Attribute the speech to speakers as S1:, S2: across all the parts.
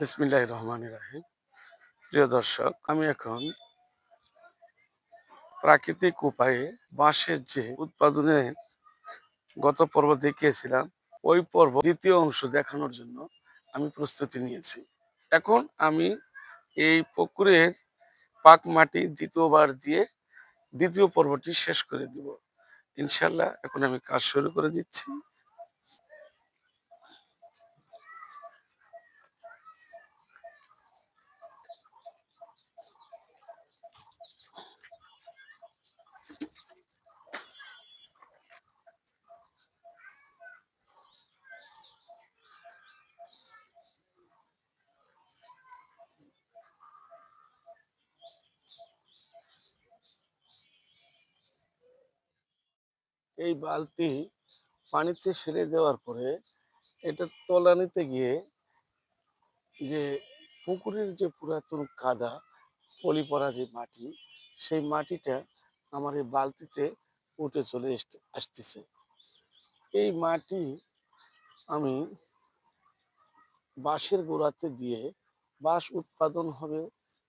S1: বিসমিল্লাহ রহমান রাহিম। প্রিয় দর্শক, আমি এখন প্রাকৃতিক উপায়ে বাঁশের যে উৎপাদনের গত পর্ব দেখিয়েছিলাম, ওই পর্ব দ্বিতীয় অংশ দেখানোর জন্য আমি প্রস্তুতি নিয়েছি। এখন আমি এই পুকুরের পাক মাটি দ্বিতীয়বার দিয়ে দ্বিতীয় পর্বটি শেষ করে দিব। ইনশাল্লাহ এখন আমি কাজ শুরু করে দিচ্ছি। এই বালতি পানিতে ফেলে দেওয়ার পরে এটা তলানিতে গিয়ে যে পুকুরের যে পুরাতন কাদা পলি পড়া যে মাটি, সেই মাটিটা আমার এই বালতিতে উঠে চলে আসতেছে। এই মাটি আমি বাঁশের গোড়াতে দিয়ে বাঁশ উৎপাদন হবে,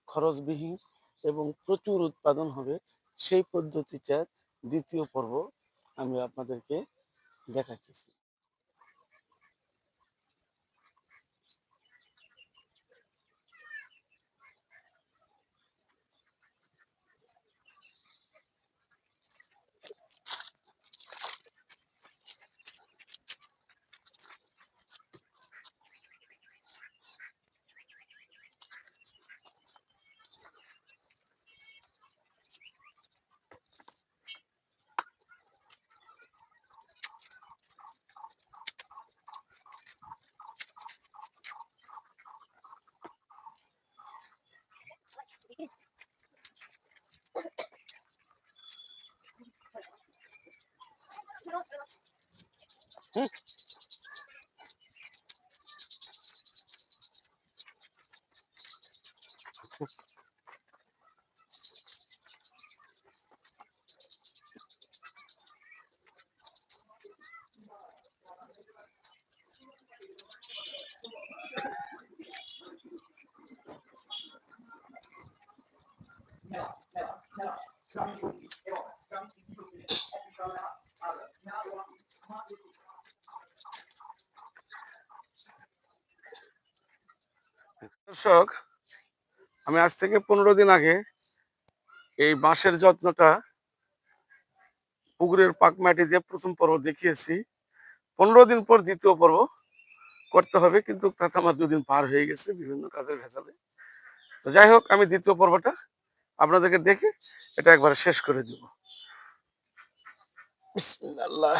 S1: খরচবিহীন এবং প্রচুর উৎপাদন হবে, সেই পদ্ধতিটার দ্বিতীয় পর্ব আমি আপনাদেরকে দেখাচ্ছি দর্শক, আমি আজ থেকে পনেরো দিন আগে এই বাঁশের যত্নটা পুকুরের পাক মাটি দিয়ে প্রথম পর্ব দেখিয়েছি। পনেরো দিন পর দ্বিতীয় পর্ব করতে হবে, কিন্তু তাতে আমার দুদিন পার হয়ে গেছে বিভিন্ন কাজের ভেজালে। তো যাই হোক, আমি দ্বিতীয় পর্বটা আপনাদেরকে দেখে এটা একবারে শেষ করে দিব। বিসমিল্লাহ।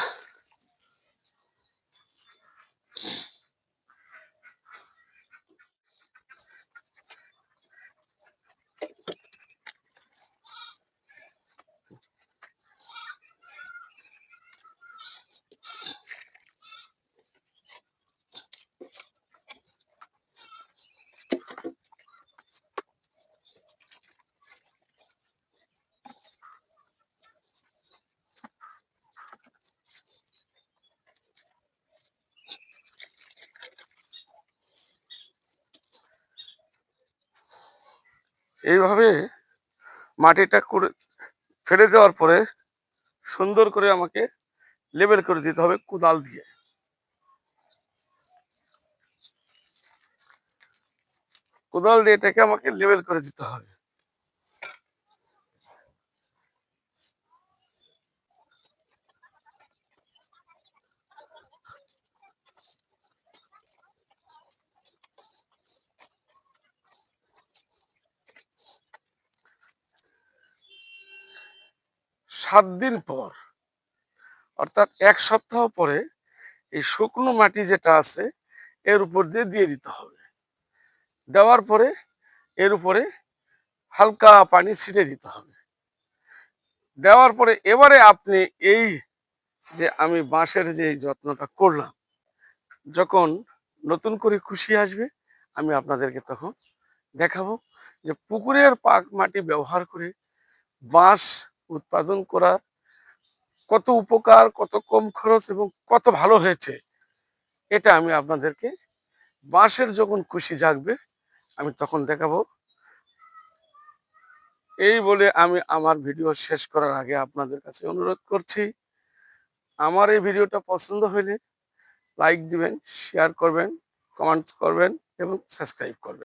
S1: এইভাবে মাটিটা করে ফেলে দেওয়ার পরে সুন্দর করে আমাকে লেবেল করে দিতে হবে কোদাল দিয়ে। কোদাল দিয়ে এটাকে আমাকে লেবেল করে দিতে হবে। সাত দিন পর, অর্থাৎ এক সপ্তাহ পরে এই শুকনো মাটি যেটা আছে, এর উপর দিয়ে দিয়ে দিতে হবে। দেওয়ার পরে এর উপরে হালকা পানি ছিটে দিতে হবে। দেওয়ার পরে এবারে আপনি এই যে আমি বাঁশের যে যত্নটা করলাম, যখন নতুন করে খুশি আসবে, আমি আপনাদেরকে তখন দেখাবো যে পুকুরের পাক মাটি ব্যবহার করে বাঁশ উৎপাদন করা কত উপকার, কত কম খরচ এবং কত ভালো হয়েছে, এটা আমি আপনাদেরকে বাঁশের যখন খুশি জাগবে, আমি তখন দেখাবো। এই বলে আমি আমার ভিডিও শেষ করার আগে আপনাদের কাছে অনুরোধ করছি, আমার এই ভিডিওটা পছন্দ হলে লাইক দিবেন, শেয়ার করবেন, কমেন্টস করবেন এবং সাবস্ক্রাইব করবেন।